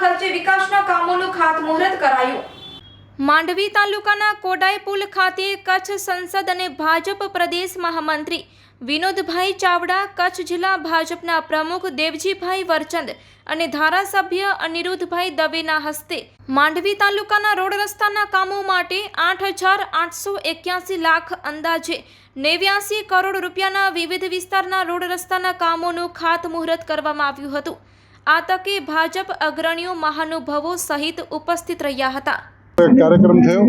ખર્ચે વિકાસના કામોનું ખાતમુહૂર્ત કરાયું. માંડવી તાલુકાના કોડાઈપુલ ખાતે કચ્છ સંસદ અને ભાજપ પ્રદેશ મહામંત્રી વિનોદભાઈ ચાવડા, કચ્છ જિલ્લા ભાજપના પ્રમુખ દેવજીભાઈ વરચંદ અને ધારાસભ્ય અનિરુદ્ધભાઈ દવેના હસ્તે માંડવી તાલુકાના રોડ રસ્તાના કામો માટે આઠ હજાર આઠસો એક્યાસી લાખ અંદાજે નેવ્યાસી કરોડ રૂપિયાના વિવિધ વિસ્તારના રોડ રસ્તાના કામોનું ખાતમુહૂર્ત કરવામાં આવ્યું હતું. આ તકે ભાજપ અગ્રણીઓ મહાનુભાવો સહિત ઉપસ્થિત રહ્યા હતા. કાર્યક્રમ થયો.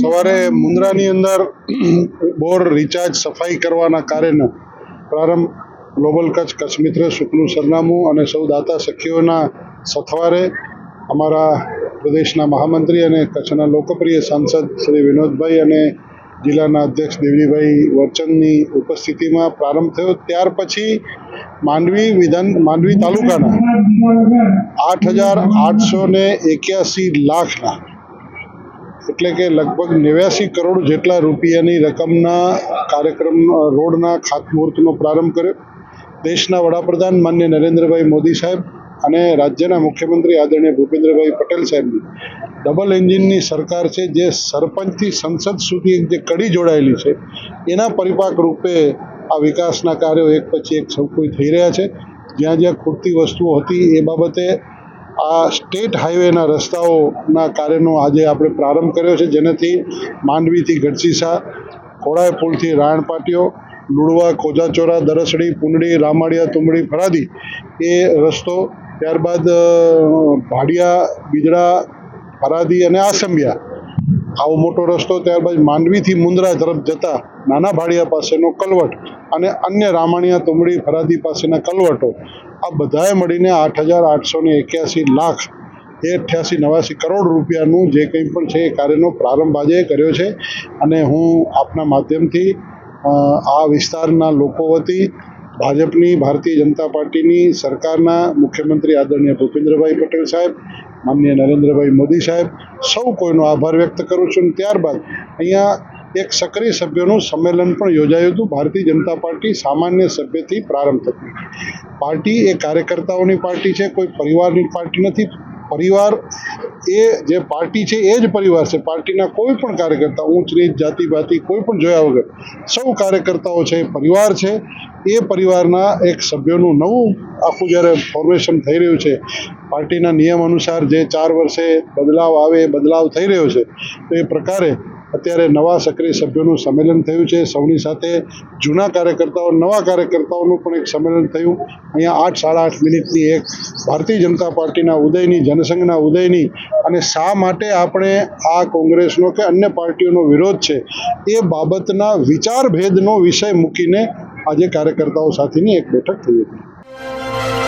સવારે મુન્દ્રાની અંદર બોર રિચાર્જ સફાઈ કરવાના કાર્યનો પ્રારંભ. ગ્લોબલ કચ્છ કચ્છ મિત્ર સુખનું સરનામું અને સૌ દાતા સખીઓના સથવારે અમારા પ્રદેશના મહામંત્રી અને કચ્છના લોકપ્રિય સાંસદ શ્રી વિનોદભાઈ અને જિલ્લાના અધ્યક્ષ દેવજીભાઈ વરચંદની ઉપસ્થિતિમાં પ્રારંભ થયો. ત્યાર પછી માંડવી વિધાન, માંડવી તાલુકાના આઠ હજાર આઠસો ને એક્યાસી લાખના, એટલે કે લગભગ નેવ્યાસી કરોડ જેટલા રૂપિયાની રકમના કાર્યક્રમ, રોડના ખાતમુહૂર્તનો પ્રારંભ કર્યો. દેશના વડાપ્રધાન માન્ય નરેન્દ્રભાઈ મોદી સાહેબ અને રાજ્યના મુખ્યમંત્રી આદરણીય ભૂપેન્દ્રભાઈ પટેલ સાહેબની. ડબલ એન્જિનની સરકાર છે, જે સરપંચથી સંસદ સુધી જે કડી જોડાયેલી છે, એના પરિપાક રૂપે આ વિકાસના કાર્યો એક પછી એક સૌ કોઈ થઈ રહ્યા છે. જ્યાં જ્યાં ખૂટતી વસ્તુઓ હતી, એ બાબતે આ સ્ટેટ હાઈવેના રસ્તાઓના કાર્યનો આજે આપણે પ્રારંભ કર્યો છે. જેનાથી માંડવીથી ગઢસીસા ખોડાય પુલથી રાયણ પાટીઓ લુડવા, કોજાચોરા, દરસડી, પુંડળી રામાડિયા તુંબડી ફરાદી એ રસ્તો ત્યારબાદ ભાડિયા, બીજડા, ફરાદી અને આસંબિયા આવો મોટો રસ્તો ત્યારબાદ માંડવીથી મુંદ્રા તરફ જતા નાના ભાડિયા પાસેનો કલવટ અને અન્ય રામાણિયા, તુમડી, ફરાદી પાસેના કલવટો આ બધાએ મળીને આઠ હજાર આઠસો ને એક્યાસી લાખ એ અઠ્યાસી નવાસી કરોડ રૂપિયાનું જે કંઈ પણ છે એ કાર્યનો પ્રારંભ આજે કર્યો છે. અને હું આપના માધ્યમથી આ વિસ્તારના લોકો વતી ભાજપની ભારતીય જનતા પાર્ટીની સરકારના મુખ્યમંત્રી આદરણીય ભૂપેન્દ્રભાઈ પટેલ સાહેબ, માનનીય નરેન્દ્રભાઈ મોદી સાહેબ, સૌ કોઈનો આભાર વ્યક્ત કરું છું ત્યારબાદ અહીંયા એક સક્રિય સભ્યોનું સંમેલન પણ યોજાયું હતું. ભારતીય જનતા પાર્ટી સામાન્ય સભ્યથી પ્રારંભ થતી. પાર્ટી એ કાર્યકર્તાઓની પાર્ટી છે, કોઈ પરિવારની પાર્ટી નથી. પરિવાર એ જે પાર્ટી છે, એ જ પરિવાર છે. પાર્ટીના કોઈ પણ કાર્યકર્તા, ઊંચ નીચ, જાતિ, ભાતિ, કોઈ પણ જોયા વગર, સૌ કાર્યકર્તાઓ છે પરિવાર છે. એ પરિવારના એક સભ્યોનું નવું આખું જ્યારે ફોર્મેશન થઈ રહ્યું છે, પાર્ટીના નિયમ અનુસાર જે ચાર વર્ષે બદલાવ આવે, એ બદલાવ થઈ રહ્યો છે, તો એ પ્રકારે અત્યારે નવા સક્રિય સભ્યોનું સંમેલન થયું છે. સૌની સાથે જૂના કાર્યકર્તાઓ, નવા કાર્યકર્તાઓનું પણ એક સંમેલન થયું. અહીંયા આઠ, સાડા આઠ મિનિટની એક ભારતીય જનતા પાર્ટીના ઉદયની, જનસંઘના ઉદયની અને શા માટે આપણે આ કોંગ્રેસનો કે અન્ય પાર્ટીઓનો વિરોધ છે એ બાબતના વિચારભેદનો વિષય મૂકીને આજે કાર્યકર્તાઓ સાથેની એક બેઠક થઈ હતી.